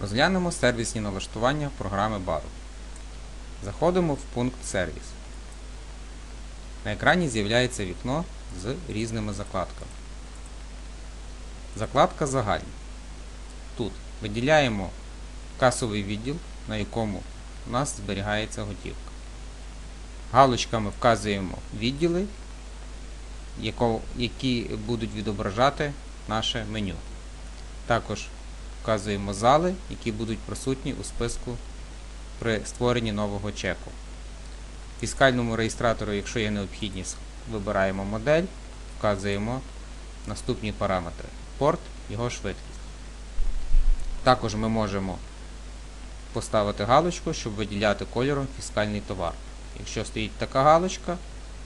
Розглянемо сервісні налаштування програми Barу. Заходимо в пункт Сервіс. На екрані з'являється вікно з різними закладками. Закладка Загальні. Тут виділяємо касовий відділ, на якому у нас зберігається готівка. Галочками вказуємо відділи, які будуть відображати наше меню. Також вказуємо зали, які будуть присутні у списку при створенні нового чеку. В фіскальному реєстратору, якщо є необхідність, вибираємо модель, вказуємо наступні параметри: порт, його швидкість. Також ми можемо поставити галочку, щоб виділяти кольором фіскальний товар. Якщо стоїть така галочка,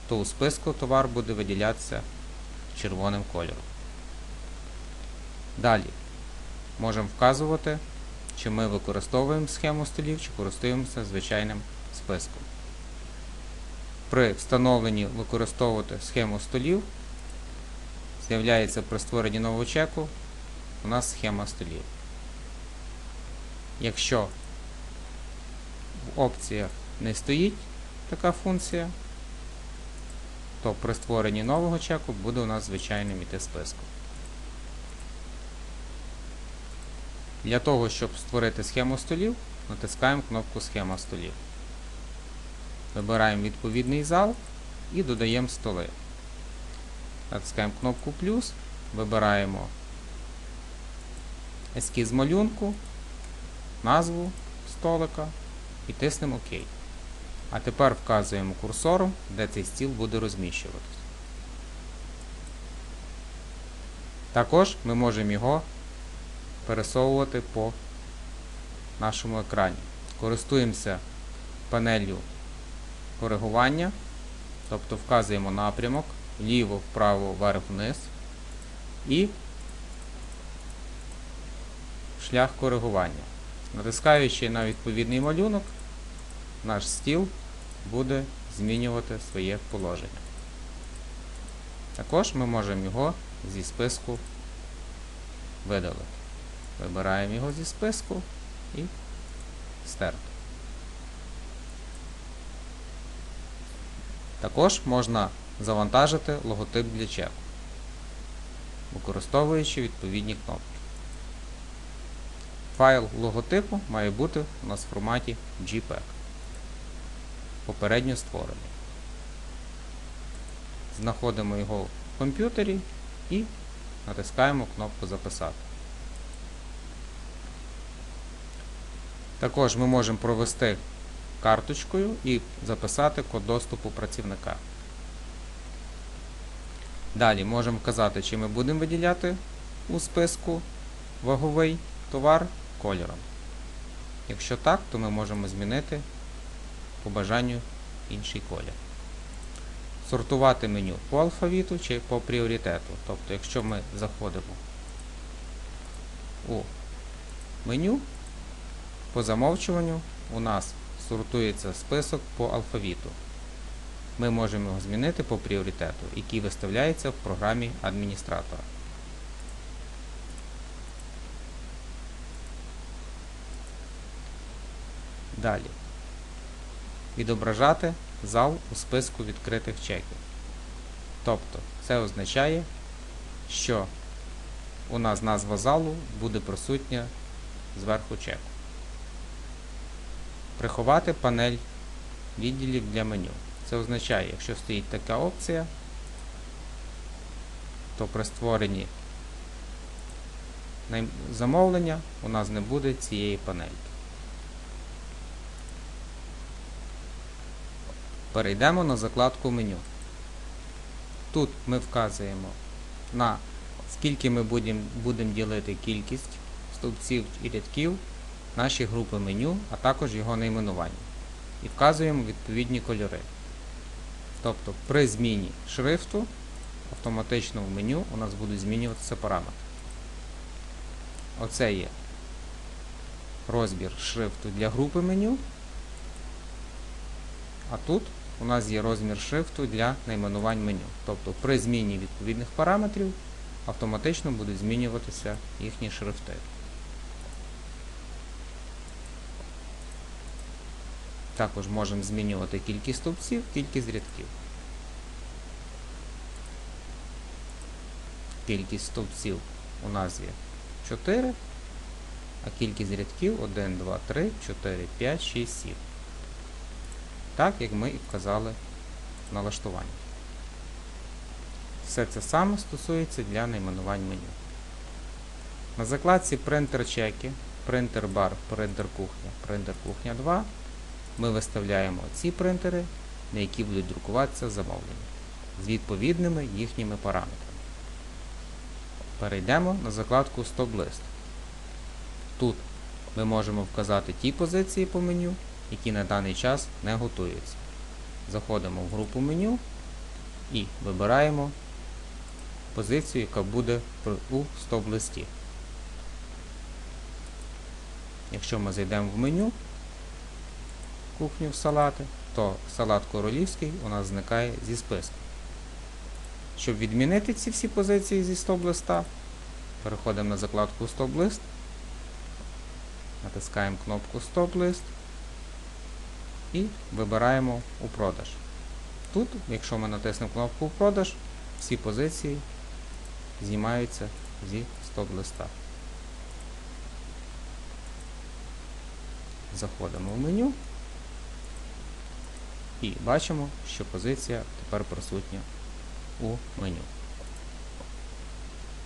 то у списку товар буде виділятися червоним кольором. Далі можемо вказувати, чи ми використовуємо схему столів, чи користуємося звичайним списком. При встановленні використовувати схему столів з'являється при створенні нового чеку у нас схема столів. Якщо в опціях не стоїть така функція, то при створенні нового чеку буде у нас звичайним іти списком. Для того, щоб створити схему столів, натискаємо кнопку Схема столів. Вибираємо відповідний зал і додаємо столи. Натискаємо кнопку плюс, вибираємо ескіз малюнку, назву столика і тиснемо ОК. А тепер вказуємо курсором, де цей стіл буде розміщуватись. Також ми можемо його пересовувати по нашому екрані. Користуємося панелью коригування, тобто вказуємо напрямок вліво, вправо, вверх, вниз і шлях коригування. Натискаючи на відповідний малюнок, наш стіл буде змінювати своє положення. Також ми можемо його зі списку видалити. Вибираємо його зі списку і стерти. Також можна завантажити логотип для чеку, використовуючи відповідні кнопки. Файл логотипу має бути у нас в форматі JPEG. Попередньо створений. Знаходимо його в комп'ютері і натискаємо кнопку Записати. Також ми можемо провести карточкою і записати код доступу працівника. Далі можемо вказати, чи ми будемо виділяти у списку ваговий товар кольором. Якщо так, то ми можемо змінити по бажанню інший колір. Сортувати меню по алфавіту чи по пріоритету. Тобто, якщо ми заходимо у меню, по замовчуванню у нас сортується список по алфавіту. Ми можемо його змінити по пріоритету, який виставляється в програмі адміністратора. Далі. Відображати зал у списку відкритих чеків. Тобто, це означає, що у нас назва залу буде присутня зверху чеку. Приховати панель відділів для меню. Це означає, якщо стоїть така опція, то при створенні замовлення у нас не буде цієї панельки. Перейдемо на закладку меню. Тут ми вказуємо на скільки ми будемо будем ділити кількість стовпців і рядків наші групи меню, а також його найменування. І вказуємо відповідні кольори. Тобто при зміні шрифту автоматично в меню у нас будуть змінюватися параметри. Оце є розбір шрифту для групи меню. А тут у нас є розмір шрифту для найменувань меню. Тобто при зміні відповідних параметрів автоматично будуть змінюватися їхні шрифти. Також можемо змінювати кількість стовпців, кількість рядків. Кількість стовпців у є 4, а кількість рядків 1, 2, 3, 4, 5, 6, 7. Так, як ми і вказали в налаштуванні. Все це саме стосується для найменувань меню. На закладці принтер чеки, принтер бар, принтер кухня, принтер кухня 2 ми виставляємо ці принтери, на які будуть друкуватися замовлення з відповідними їхніми параметрами. Перейдемо на закладку Стоп-лист. Тут ми можемо вказати ті позиції по меню, які на даний час не готуються. Заходимо в групу меню і вибираємо позицію, яка буде у стоп-листі. Якщо ми зайдемо в меню, кухню в салати, то салат королівський у нас зникає зі списку. Щоб відмінити ці всі позиції зі стоп-листа, переходимо на закладку Стоп-лист, натискаємо кнопку Стоп-лист і вибираємо у продаж. Тут, якщо ми натиснемо кнопку продаж, всі позиції знімаються зі стоп-листа. Заходимо в меню і бачимо, що позиція тепер присутня у меню.